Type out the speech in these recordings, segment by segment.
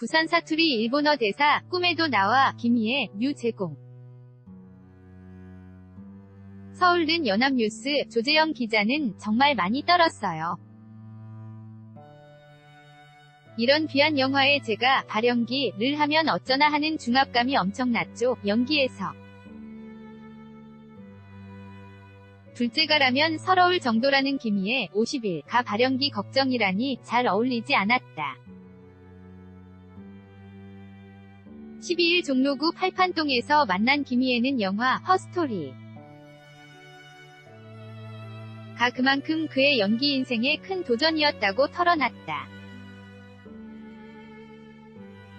부산 사투리 일본어 대사 꿈에도 나와 김희애 뮤 제공 서울는 연합뉴스 조재영 기자는 정말 많이 떨었어요. 이런 귀한 영화에 제가 발연기를 하면 어쩌나 하는 중압감이 엄청났죠. 연기에서. 둘째가라면 서러울 정도라는 김희애 50일 가 발연기 걱정이라니 잘 어울리지 않았다. 12일 종로구 팔판동에서 만난 김희애는 영화 허스토리 가 그만큼 그의 연기 인생에 큰 도전이었다고 털어놨다.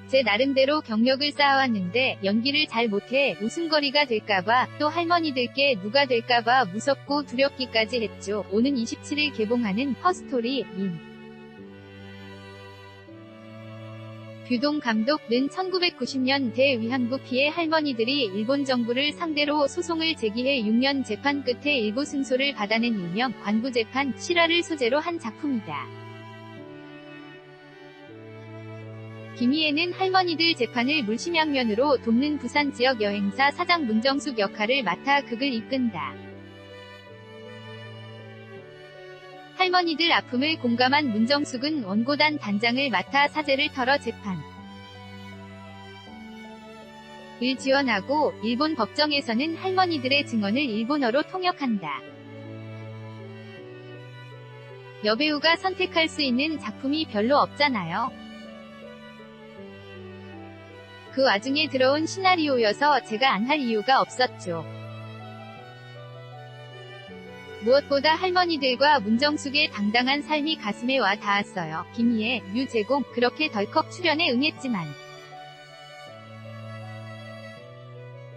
제 나름대로 경력을 쌓아왔는데 연기를 잘 못해 웃음거리가 될까봐 또 할머니들께 누가 될까봐 무섭고 두렵기까지 했죠. 오는 27일 개봉하는 허스토리 민 규동 감독은 1990년 대 위안부 피해 할머니들이 일본 정부를 상대로 소송을 제기해 6년 재판 끝에 일부 승소를 받아낸 일명 관부재판 실화를 소재로 한 작품이다. 김희애는 할머니들 재판을 물심양면으로 돕는 부산 지역 여행사 사장 문정숙 역할을 맡아 극을 이끈다. 할머니들 아픔을 공감한 문정숙은 원고단 단장을 맡아 사제를 털어 재판. 을 지원하고 일본 법정에서는 할머니들의 증언을 일본어로 통역한다. 여배우가 선택할 수 있는 작품이 별로 없잖아요. 그 와중에 들어온 시나리오여서 제가 안 할 이유가 없었죠. 무엇보다 할머니들과 문정숙의 당당한 삶이 가슴에 와 닿았어요. 김희애, 유재공, 그렇게 덜컥 출연에 응했지만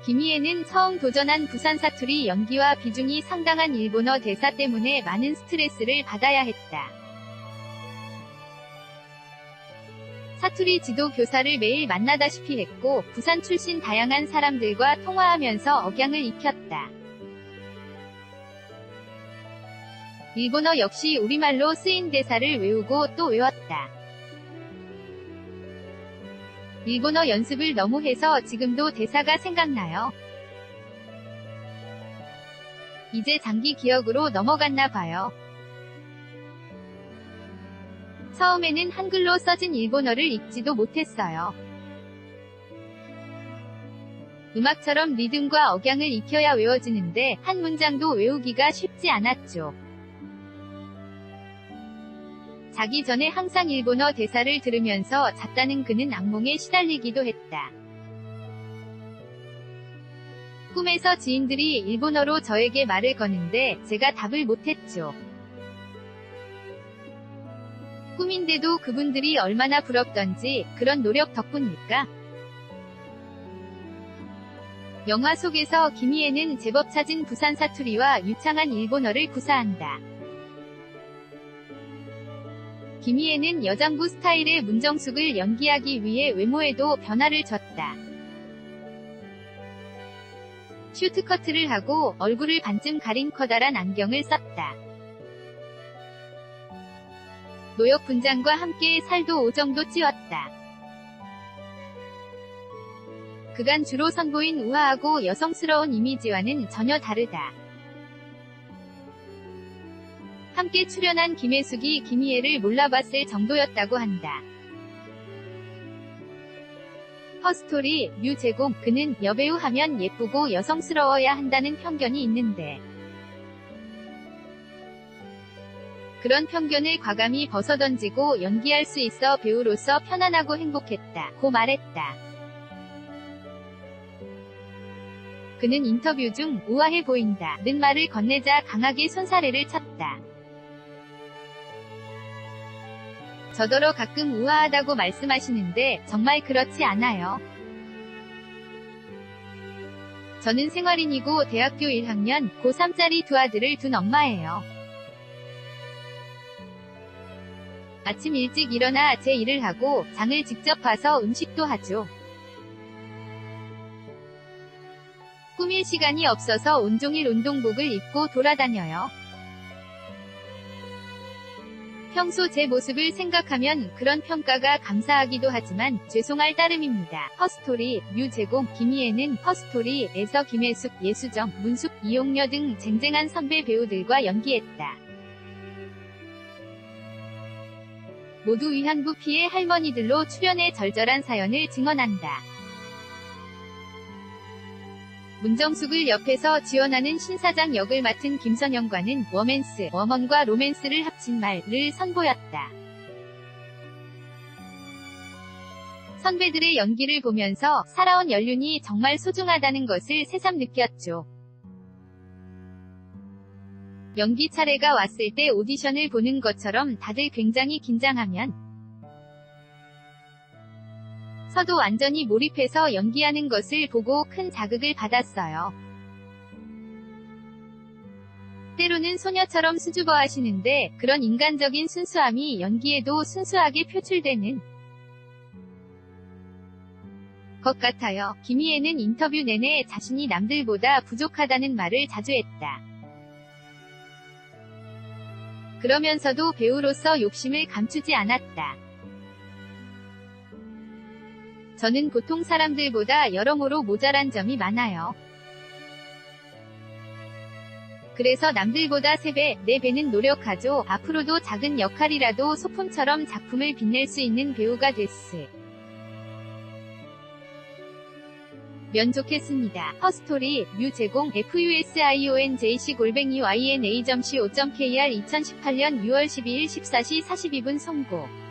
김희애는 처음 도전한 부산 사투리 연기와 비중이 상당한 일본어 대사 때문에 많은 스트레스를 받아야 했다. 사투리 지도 교사를 매일 만나다시피 했고 부산 출신 다양한 사람들과 통화하면서 억양을 익혔다. 일본어 역시 우리말로 쓰인 대사를 외우고 또 외웠다. 일본어 연습을 너무 해서 지금도 대사가 생각나요. 이제 장기 기억으로 넘어갔나 봐요. 처음에는 한글로 써진 일본어를 읽지도 못했어요. 음악처럼 리듬과 억양을 익혀야 외워지는데 한 문장도 외우기가 쉽지 않았죠. 자기 전에 항상 일본어 대사를 들으면서 잤다는 그는 악몽에 시달리기도 했다. 꿈에서 지인들이 일본어로 저에게 말을 거는데 제가 답을 못했죠. 꿈인데도 그분들이 얼마나 부럽던지 그런 노력 덕분일까? 영화 속에서 김희애는 제법 찾은 부산 사투리와 유창한 일본어를 구사한다. 김희애는 여장부 스타일의 문정숙을 연기하기 위해 외모에도 변화를 줬다. 슈트커트를 하고 얼굴을 반쯤 가린 커다란 안경을 썼다. 노역 분장과 함께 살도 오 정도 찌웠다. 그간 주로 선보인 우아하고 여성스러운 이미지와는 전혀 다르다. 함께 출연한 김혜숙이 김희애를 몰라봤을 정도였다고 한다. 허스토리, 뮤 제공, 그는 여배우 하면 예쁘고 여성스러워야 한다는 편견이 있는데 그런 편견을 과감히 벗어던지고 연기할 수 있어 배우로서 편안하고 행복했다. 고 말했다. 그는 인터뷰 중 우아해 보인다. 는 말을 건네자 강하게 손사래를 쳤다. 저더러 가끔 우아하다고 말씀하시는데 정말 그렇지 않아요. 저는 생활인이고 대학교 1학년 고3짜리 두 아들을 둔 엄마예요. 아침 일찍 일어나 제 일을 하고 장을 직접 봐서 음식도 하죠. 꾸밀 시간이 없어서 온종일 운동복을 입고 돌아다녀요. 평소 제 모습을 생각하면 그런 평가가 감사하기도 하지만 죄송할 따름입니다. 허스토리, 뮤 제공, 김희애는 허스토리에서 김혜숙, 예수정, 문숙, 이용녀 등 쟁쟁한 선배 배우들과 연기했다. 모두 위안부 피해 할머니들로 출연해 절절한 사연을 증언한다. 문정숙을 옆에서 지원하는 신사장 역을 맡은 김선영과는 워맨스, 워먼과 로맨스를 합친 말을 선보였다. 선배들의 연기를 보면서 살아온 연륜이 정말 소중하다는 것을 새삼 느꼈죠. 연기 차례가 왔을 때 오디션을 보는 것처럼 다들 굉장히 긴장하면 서도 완전히 몰입해서 연기하는 것을 보고 큰 자극을 받았어요. 때로는 소녀처럼 수줍어 하시는데 그런 인간적인 순수함이 연기에도 순수하게 표출되는 것 같아요. 김희애는 인터뷰 내내 자신이 남들보다 부족하다는 말을 자주 했다. 그러면서도 배우로서 욕심을 감추지 않았다. 저는 보통 사람들보다 여러모로 모자란 점이 많아요. 그래서 남들보다 3배, 4배는 노력하죠. 앞으로도 작은 역할이라도 소품처럼 작품을 빛낼 수 있는 배우가 됐을. 면 좋겠습니다. 허스토리, 뮤 제공, fusionjc 골뱅이 yna.co.kr 2018년 6월 12일 14시 42분 송고.